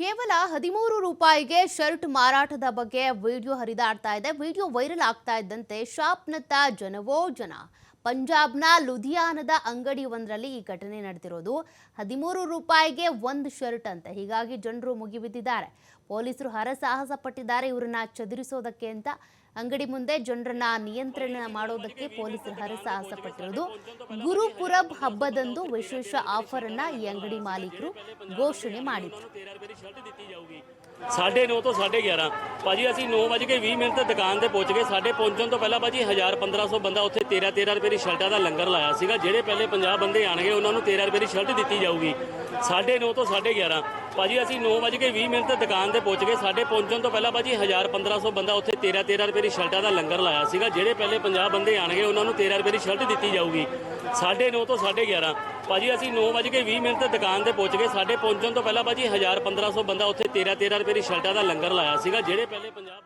ಕೇವಲ ಹದಿಮೂರು ರೂಪಾಯಿಗೆ ಶರ್ಟ್ ಮಾರಾಟದ ಬಗ್ಗೆ ವಿಡಿಯೋ ಹರಿದಾಡ್ತಾ ಇದೆ. ವಿಡಿಯೋ ವೈರಲ್ ಆಗ್ತಾ ಇದ್ದಂತೆ ಶಾಪ್ನತ್ತ ಜನವೋ ಜನ. ಪಂಜಾಬ್ನ ಲುಧಿಯಾನದ ಅಂಗಡಿ ಒಂದರಲ್ಲಿ ಈ ಘಟನೆ ನಡೆದಿರೋದು. ಹದಿಮೂರು ರೂಪಾಯಿಗೆ ಒಂದು ಶರ್ಟ್ ಅಂತ. ಹೀಗಾಗಿ ಜನರು ಮುಗಿಬಿದ್ದಿದ್ದಾರೆ. ಪೊಲೀಸರು ಹರಸಾಹಸ ಪಟ್ಟಿದ್ದಾರೆ ಇವರನ್ನ ಚದುರಿಸೋದಕ್ಕೆ ಅಂತ. ಅಂಗಡಿ ಮುಂದೆ ಜನರನ್ನ ನಿಯಂತ್ರಣ ಮಾಡೋದಕ್ಕೆ ಪೊಲೀಸರು ಹರಸಾಹಸ ಪಟ್ಟಿರೋದು ಗುರುಪುರಬ್ ಹಬ್ಬದಂದು ವಿಶೇಷ ಆಫರ್ ಅನ್ನ ಈ ಅಂಗಡಿ ಮಾಲೀಕರು ಘೋಷಣೆ ಮಾಡಿದ್ರು. ਸ਼ਰਟ ਦਿੱਤੀ ਸਾਢੇ 9 ਤੋਂ 11:30 ਭਾਜੀ, ਅਸੀਂ 9:20 ਮਿੰਟ ਤੇ ਦੁਕਾਨ ਤੇ ਪਹੁੰਚ ਗਏ। ਸਾਡੇ ਪਹੁੰਚਣ ਤੋਂ ਪਹਿਲਾਂ ਭਾਜੀ 1000 1500 ਬੰਦਾ ਉੱਥੇ 13 13 ਰੁਪਏ ਦੀ ਸ਼ਰਟਾਂ ਦਾ ਲੰਗਰ ਲਾਇਆ ਸੀਗਾ। ਜਿਹੜੇ ਪਹਿਲੇ 50 ਬੰਦੇ ਆਣਗੇ, ਉਹਨਾਂ ਨੂੰ 13 ਰੁਪਏ ਦੀ ਸ਼ਰਟ ਦਿੱਤੀ ਜਾਊਗੀ। ਸਾਢੇ 9 ਤੋਂ 11:30 ਭਾਜੀ, ਅਸੀਂ 9:20 ਮਿੰਟ ਤੇ ਦੁਕਾਨ ਤੇ ਪਹੁੰਚ ਗਏ। ਸਾਡੇ ਪਹੁੰਚਣ ਤੋਂ ਪਹਿਲਾਂ ਭਾਜੀ 1000 1500 ਬੰਦਾ ਉੱਥੇ 13 13 ਰੁਪਏ ਦੀ ਸ਼ਰਟਾਂ ਦਾ ਲੰਗਰ ਲਾਇਆ ਸੀਗਾ। ਜਿਹੜੇ ਪਹਿਲੇ 50 ਬੰਦੇ ਆਣਗੇ, ਉਹਨਾਂ ਨੂੰ 13 ਰੁਪਏ ਦੀ ਸ਼ਰਟ ਦਿੱਤੀ ਜਾਊਗੀ। ਸਾਢੇ 9 ਤੋਂ 11:30 ਭਾਜੀ, ਅਸੀਂ 9:20 ਮਿੰਟ ਤੇ ਦੁਕਾਨ ਤੇ ਪਹੁੰਚ ਗਏ। ਸਾਡੇ ਪਹੁੰਚਣ ਤੋਂ ਪਹਿਲਾਂ ਭਾਜੀ 1000 1500 ਬੰਦਾ ਉੱਥੇ 13 13 ਰੁਪਏ ਦੀ ਸ਼ਰਟਾਂ ਦਾ ਲੰਗਰ ਲਾਇਆ ਸੀਗਾ। ਜਿਹੜੇ ਪਹਿਲੇ 50